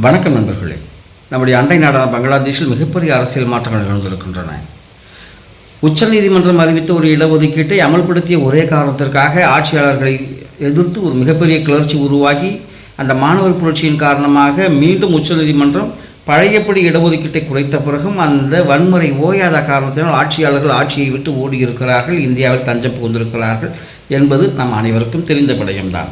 வணக்கம் நண்பர்களே. நம்முடைய அண்டை நாடான பங்களாதேஷில் மிகப்பெரிய அரசியல் மாற்றங்கள் நிகழ்ந்திருக்கின்றன உச்சநீதிமன்றம் அறிவித்த ஒரு இடஒதுக்கீட்டை அமல்படுத்திய ஒரே காரணத்திற்காக ஆட்சியாளர்களை எதிர்த்து ஒரு மிகப்பெரிய கிளர்ச்சி உருவாகி அந்த மாணவர் புரட்சியின் காரணமாக மீண்டும் உச்சநீதிமன்றம் பழையபடி இடஒதுக்கீட்டை குறைத்த பிறகும் அந்த வன்முறை ஓயாத காரணத்தினால் ஆட்சியாளர்கள் ஆட்சியை விட்டு ஓடியிருக்கிறார்கள் இந்தியாவில் தஞ்சம் புகுந்திருக்கிறார்கள் என்பது நம் அனைவருக்கும் தெரிந்த விடயம்தான்.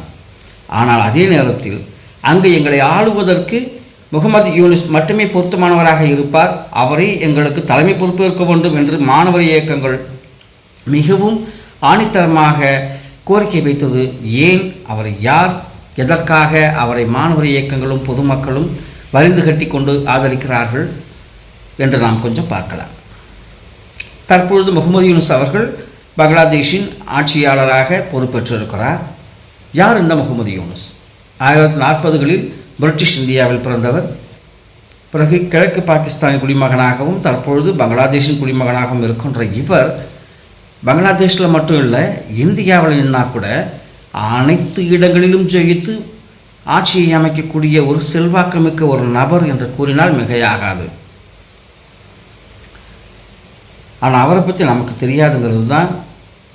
ஆனால் அதே நேரத்தில் அங்கு எங்களை ஆளுவதற்கு முகமது யூனிஸ் மட்டுமே பொருத்தமானவராக இருப்பார். அவரே எங்களுக்கு தலைமை பொறுப்பேற்க வேண்டும் என்று மாணவர் இயக்கங்கள் மிகவும் ஆணித்தரமாக கோரிக்கை வைத்தது. ஏன்? அவர் யார்? எதற்காக அவரை மாணவர் இயக்கங்களும் பொதுமக்களும் வரிந்து கட்டி கொண்டு ஆதரிக்கிறார்கள் என்று நாம் கொஞ்சம் பார்க்கலாம். தற்பொழுது முகமது யூனுஸ் அவர்கள் பங்களாதேஷின் ஆட்சியாளராக பொறுப்பேற்றிருக்கிறார். யார் இந்த முகமது யூனுஸ்? ஆயிரத்தி நாற்பதுகளில் பிரிட்டிஷ் இந்தியாவில் பிறந்தவர். பிறகு கிழக்கு பாகிஸ்தான் குடிமகனாகவும் தற்பொழுது பங்களாதேஷின் குடிமகனாகவும் இருக்கின்ற இவர் பங்களாதேஷில் மட்டும் இல்லை இந்தியாவில் நின்னா கூட அனைத்து இடங்களிலும் ஜெயித்து ஆட்சியை அமைக்கக்கூடிய ஒரு செல்வாக்குமிக்க ஒரு நபர் என்று கூறினால் மிகையாகாது. ஆனால் அவரை பற்றி நமக்கு தெரியாதுங்கிறது தான்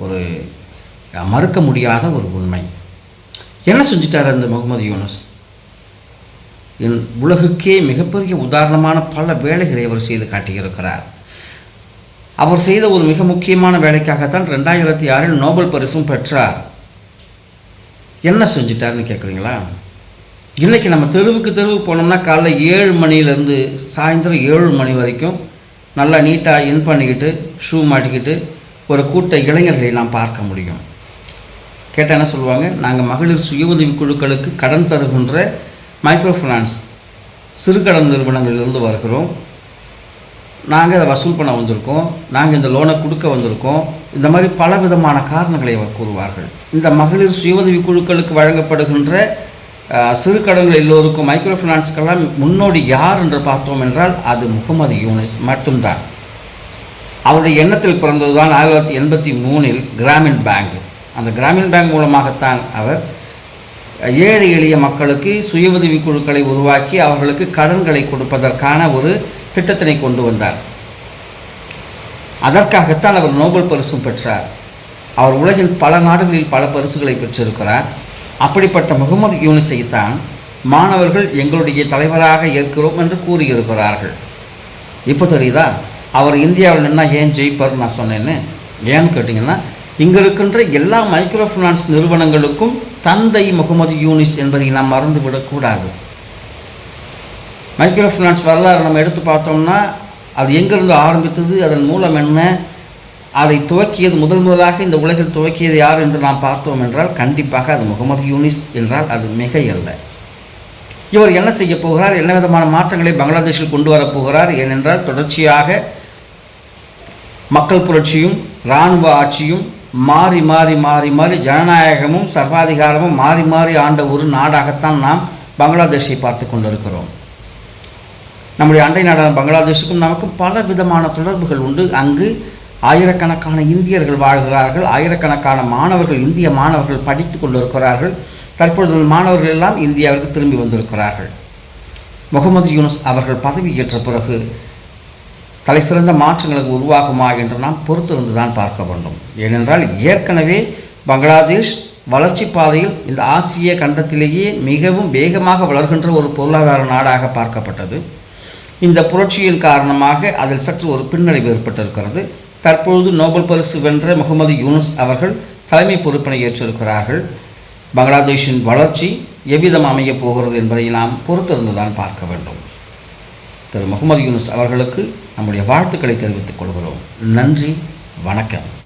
ஒரு மறுக்க முடியாத ஒரு உண்மை. என்ன செஞ்சிட்டார் அந்த முகமது யூனஸ்? என் உலகுக்கே மிகப்பெரிய உதாரணமான பல வேலைகளை அவர் செய்து காட்டியிருக்கிறார். அவர் செய்த ஒரு மிக முக்கியமான வேலைக்காகத்தான் ரெண்டாயிரத்தி ஆறில் நோபல் பரிசும் பெற்றார். என்ன செஞ்சிட்டாருன்னு கேட்குறீங்களா இன்றைக்கி நம்ம தெருவுக்கு தெருவு போனோம்னா காலைல ஏழு மணிலேருந்து சாயந்தரம் ஏழு மணி வரைக்கும் நல்லா நீட்டாக இன் பண்ணிக்கிட்டு ஷூ மாட்டிக்கிட்டு ஒரு கூட்ட இளைஞர்களை நாம் பார்க்க முடியும். கேட்டால் என்ன சொல்லுவாங்க? நாங்கள் மகளிர் சுய உதவி குழுக்களுக்கு கடன் தருகின்ற மைக்ரோ ஃபினான்ஸ் சிறுகடன் நிறுவனங்களிலிருந்து வருகிறோம். நாங்கள் அதை வசூல் பண்ண வந்திருக்கோம். நாங்கள் இந்த லோனை கொடுக்க வந்திருக்கோம். இந்த மாதிரி பல விதமான காரணங்களை அவர் கூறுவார்கள். இந்த மகளிர் சுய உதவி குழுக்களுக்கு வழங்கப்படுகின்ற சிறு கடன்கள் எல்லோருக்கும் மைக்ரோ ஃபினான்ஸ்க்கெல்லாம் முன்னோடி யார் என்று பார்த்தோம் என்றால் அது முகமது யூனிஸ் மட்டும்தான். அவருடைய எண்ணத்தில் பிறந்ததுதான் ஆயிரத்தி தொள்ளாயிரத்தி எண்பத்தி மூணில் கிராமின் பேங்க். அந்த கிராமின் பேங்க் மூலமாகத்தான் அவர் ஏழை எளிய மக்களுக்கு சுய உதவி குழுக்களை உருவாக்கி அவர்களுக்கு கடன்களை கொடுப்பதற்கான ஒரு திட்டத்தினை கொண்டு வந்தார். அதற்காகத்தான் அவர் நோபல் பரிசும் பெற்றார். அவர் உலகின் பல நாடுகளில் பல பரிசுகளை பெற்றிருக்கிறார். அப்படிப்பட்ட முகமது யூனிஸை தான் மாணவர்கள் எங்களுடைய தலைவராக ஏற்கிறோம் என்று கூறியிருக்கிறார்கள். இப்போ தெரியுதா? அவர் இந்தியாவில் நின்னா ஏன் ஜெயிப்பார் நான் சொன்னேன்னு? ஏன்னு கேட்டிங்கன்னா இங்கு இருக்கின்ற எல்லா மைக்ரோ ஃபினான்ஸ் நிறுவனங்களுக்கும் தந்தை முகமது யூனிஸ் என்பதை நாம் மறந்துவிடக்கூடாது மைக்ரோ ஃபினான்ஸ் வரலாறு நம்ம எடுத்து பார்த்தோம்னா அது எங்கிருந்து ஆரம்பித்தது அதன் மூலம் என்ன அதை துவக்கியது முதல் முதலாக இந்த உலகில் துவக்கியது யார் என்று நாம் பார்த்தோம் என்றால் கண்டிப்பாக அது முகமது யூனிஸ் என்றால் அது மிகை அல்ல. இவர் என்ன செய்ய போகிறார் என்ன விதமான மாற்றங்களை பங்களாதேஷில் கொண்டு வரப்போகிறார் ஏனென்றால் தொடர்ச்சியாக மக்கள் புரட்சியும் இராணுவ ஆட்சியும் மாறி மாறி மாறி மாறி ஜனநாயகமும் சர்வாதிகாரமும் மாறி மாறி ஆண்ட ஒரு நாடாகத்தான் நாம் பங்களாதேஷை பார்த்து கொண்டிருக்கிறோம். நம்முடைய அண்டை நாடான பங்களாதேஷுக்கும் நமக்கும் பல விதமான தொடர்புகள் உண்டு. அங்கு ஆயிரக்கணக்கான இந்தியர்கள் வாழ்கிறார்கள். ஆயிரக்கணக்கான மாணவர்கள் இந்திய மாணவர்கள் படித்து கொண்டிருக்கிறார்கள். தற்பொழுது மாணவர்கள் எல்லாம் இந்தியாவிற்கு திரும்பி வந்திருக்கிறார்கள். முகமது யூனுஸ் அவர்கள் பதவியேற்ற பிறகு தலை சிறந்த மாற்றங்களுக்கு உருவாகுமா என்று நாம் பொறுத்திருந்து தான் பார்க்க வேண்டும். ஏனென்றால் ஏற்கனவே பங்களாதேஷ் வளர்ச்சி பாதையில் இந்த ஆசிய கண்டத்திலேயே மிகவும் வேகமாக வளர்கின்ற ஒரு பொருளாதார நாடாக பார்க்கப்பட்டது. இந்த புரட்சியின் காரணமாக அதில் சற்று ஒரு பின்னடைவு ஏற்பட்டிருக்கிறது. தற்பொழுது நோபல் பரிசு வென்ற முகமது யூனுஸ் அவர்கள் தலைமை பொறுப்பினை ஏற்றிருக்கிறார்கள். பங்களாதேஷின் வளர்ச்சி எவ்விதம் அமையப் போகிறது என்பதை நாம் பொறுத்திருந்து தான் பார்க்க வேண்டும். திரு முகமது யூனுஸ் அவர்களுக்கு நம்முடைய வாழ்த்துக்களை தெரிவித்துக் கொள்கிறோம். நன்றி வணக்கம்.